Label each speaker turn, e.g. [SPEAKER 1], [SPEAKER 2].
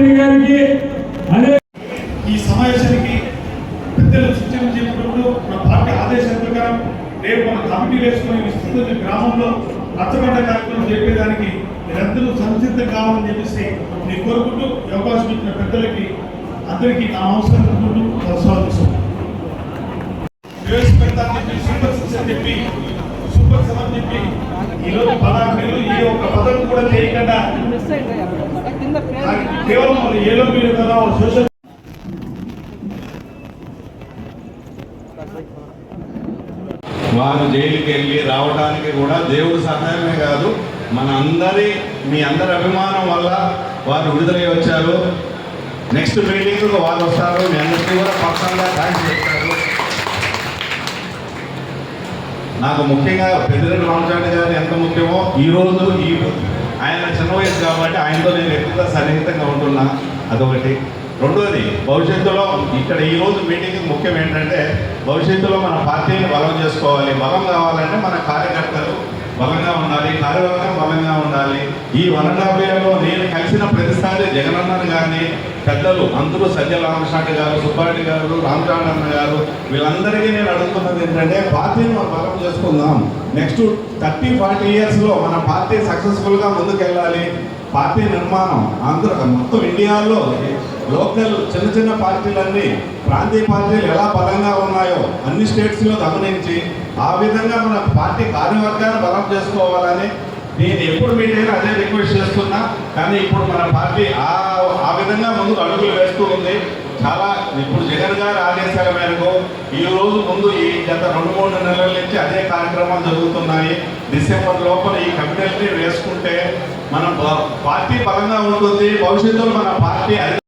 [SPEAKER 1] రెడ్డి గారికి అదే
[SPEAKER 2] ఈ సమావేశానికి పెద్దలు సూచన చేసినప్పుడు మన పార్టీ ఆదేశాల ప్రకారం రేపు మన కమిటీ వేసుకొని విస్తృత గ్రామంలో రచ్చబండ కార్యక్రమం చెప్పేదానికి మీరందరూ సంసిద్ధం కావాలని చెప్పేసి నేను కోరుకుంటూ అవకాశం ఇచ్చిన పెద్దలకి అందరికీ నా అవసరం అనుకుంటూ స్వాగతిస్తున్నాను చెప్పి సూపర్ సిక్స్ అని చెప్పి సూపర్ సెవెన్ చెప్పి ఈ యొక్క పదం కూడా చేయకుండా కేవలం ఏలో కదా సోషల్
[SPEAKER 3] వారు జైలుకి వెళ్ళి రావడానికి కూడా దేవుడు సహాయమే కాదు మన అందరి మీ అందరి అభిమానం వల్ల వారు విడుదలై వచ్చారు. నెక్స్ట్ మీటింగ్ వారు వస్తారు. మీ అందరికీ కూడా పర్సనల్గా థ్యాంక్స్ చెప్తారు. నాకు ముఖ్యంగా పెద్దిరెడ్డి రామచంద్ర గారు ఎంత ముఖ్యమో ఈ రోజు ఈ ఆయన చిన్న వయసు కాబట్టి ఆయనతో నేను ఎక్కువగా సన్నిహితంగా ఉంటున్నా. అదొకటి. రెండోది భవిష్యత్తులో ఇక్కడ ఈ రోజు మీటింగ్ ముఖ్యం ఏంటంటే భవిష్యత్తులో మన పార్టీని బలం చేసుకోవాలి. బలం కావాలంటే మన కార్యకర్తలు బలంగా ఉండాలి కార్యవర్గం బలంగా ఉండాలి. ఈ వనడాభ్యంలో నేను కలిసిన ప్రతిసారి జగనన్నను కానీ పెద్దలు అందరూ సత్య రామకృష్ణ గారు సుబ్బారెడ్డి గారు రామచంద్రన్న గారు వీళ్ళందరికీ నేను అడుగుతున్నది ఏంటంటే పార్టీని మనం బలం చేసుకుందాం. నెక్స్ట్ థర్టీ ఫార్టీ ఇయర్స్లో మన పార్టీ సక్సెస్ఫుల్గా ముందుకెళ్ళాలి. పార్టీ నిర్మాణం ఆంధ్ర మొత్తం ఇండియాలో లోకల్ చిన్న చిన్న పార్టీలన్నీ ప్రాంతీయ పార్టీలు ఎలా బలంగా ఉన్నాయో అన్ని స్టేట్స్లో గమనించి ఆ విధంగా మన పార్టీ కార్యవర్గాన్ని బలం చేసుకోవాలని నేను ఎప్పుడు మీట్ అయినా అదే రిక్వెస్ట్ చేస్తున్నా. కానీ ఇప్పుడు మన పార్టీ ఆ విధంగా ముందుకు అడుగులు వేస్తూ ఉంది. చాలా ఇప్పుడు జగన్ గారి ఆదేశాల మేరకు ఈ రోజు ముందు ఈ గత రెండు మూడు నెలల నుంచి అదే కార్యక్రమాలు జరుగుతున్నాయి. డిసెంబర్ లోపల ఈ కమిటీని వేసుకుంటే మనం పార్టీ బలంగా ఉంటుంది. భవిష్యత్తులో మన పార్టీ